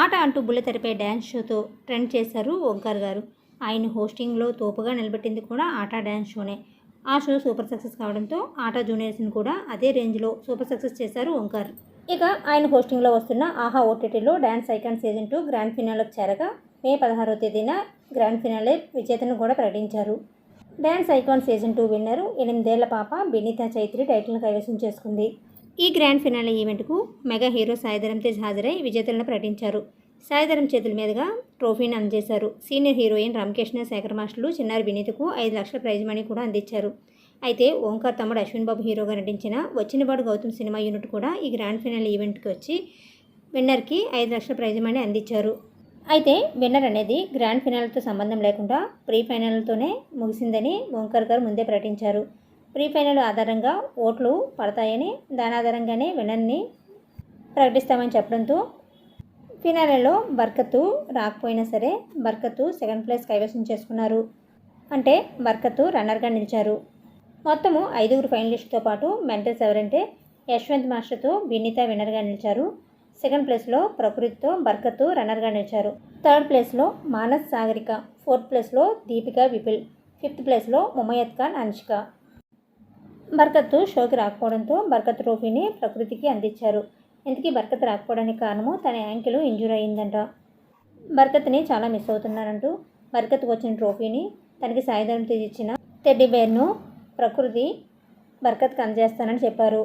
ఆట అంటూ బుల్లెతెరపై dance షోతో trend చేశారు ఓంకార్ గారు. ఆయన హోస్టింగ్లో తోపుగా నిలబెట్టింది కూడా ఆట డ్యాన్స్ షోనే. ఆ షో సూపర్ సక్సెస్ కావడంతో ఆట జూనియర్స్ని కూడా అదే రేంజ్లో సూపర్ సక్సెస్ చేశారు ఓంకార్. ఇక ఆయన హోస్టింగ్లో వస్తున్న ఆహా ఓటీటీలో dance icon season two grand ఫినాలకు చేరగా మే పదహారో తేదీన గ్రాండ్ ఫినాలే విజేతను కూడా ప్రకటించారు. Dance icon season two winner ఎనిమిదేళ్ళ పాప బినీతా చైత్రి టైటిల్ను కైవసం చేసుకుంది. ఈ గ్రాండ్ ఫినాలే ఈవెంట్కు మెగా హీరో సాయిధరం తేజ్ హాజరై విజేతలను ప్రకటించారు. సాయిధరం చేతుల మీదుగా ట్రోఫీని అందజేశారు. సీనియర్ హీరోయిన్ రామకృష్ణ శేఖర్ మాస్టర్లు చిన్నారి వినీతకు ఐదు లక్షల ప్రైజ్ మనీ కూడా అందించారు. అయితే ఓంకార్ తమ్ముడు అశ్విన్ బాబు హీరోగా నటించిన వచ్చినవాడు గౌతమ్ సినిమా యూనిట్ కూడా ఈ గ్రాండ్ ఫినాల్ ఈవెంట్కి వచ్చి విన్నర్కి ఐదు లక్షల ప్రైజ్ మనీ అందించారు. అయితే విన్నర్ అనేది గ్రాండ్ ఫినాల్తో సంబంధం లేకుండా ప్రీ ఫైనల్తోనే ముగిసిందని ఓంకార్ గారు ముందే ప్రకటించారు. ప్రీ ఫైనల్ ఆధారంగా ఓట్లు పడతాయని దాని ఆధారంగానే విన్నర్ని ప్రకటిస్తామని చెప్పడంతో ఫినాలేలో బర్కతు రాకపోయినా సరే బర్కతు సెకండ్ ప్లేస్ కైవసం చేసుకున్నారు. అంటే బర్కతు రన్నర్గా నిలిచారు. మొత్తము ఐదుగురు ఫైనలిస్టుతో పాటు మెంటల్స్ ఎవరంటే యశ్వంత్ మాస్టర్తో వినీత విన్నర్గా నిలిచారు. సెకండ్ ప్లేస్లో ప్రకృతితో బర్కతు రన్నర్గా నిలిచారు. థర్డ్ ప్లేస్లో మానస్ సాగరిక ఫోర్త్ ప్లేస్లో దీపిక విపుల్ ఫిఫ్త్ ప్లేస్లో ముమయత్ ఖాన్ అనుష్క బర్కత్ షోకి రాకపోవడంతో బర్కత్ ట్రోఫీని ప్రకృతికి అందించారు. ఇంతకీ బర్కత్ రాకపోవడానికి కారణము తన యాంకిల్ ఇంజూర్ అయ్యిందంట. బర్కత్ని చాలా మిస్ అవుతున్నారంటూ బర్కత్కు వచ్చిన ట్రోఫీని తనకి సాయుధం ఇచ్చిన టెడ్డీ బేర్ను ప్రకృతి బర్కత్కి అందజేస్తానని చెప్పారు.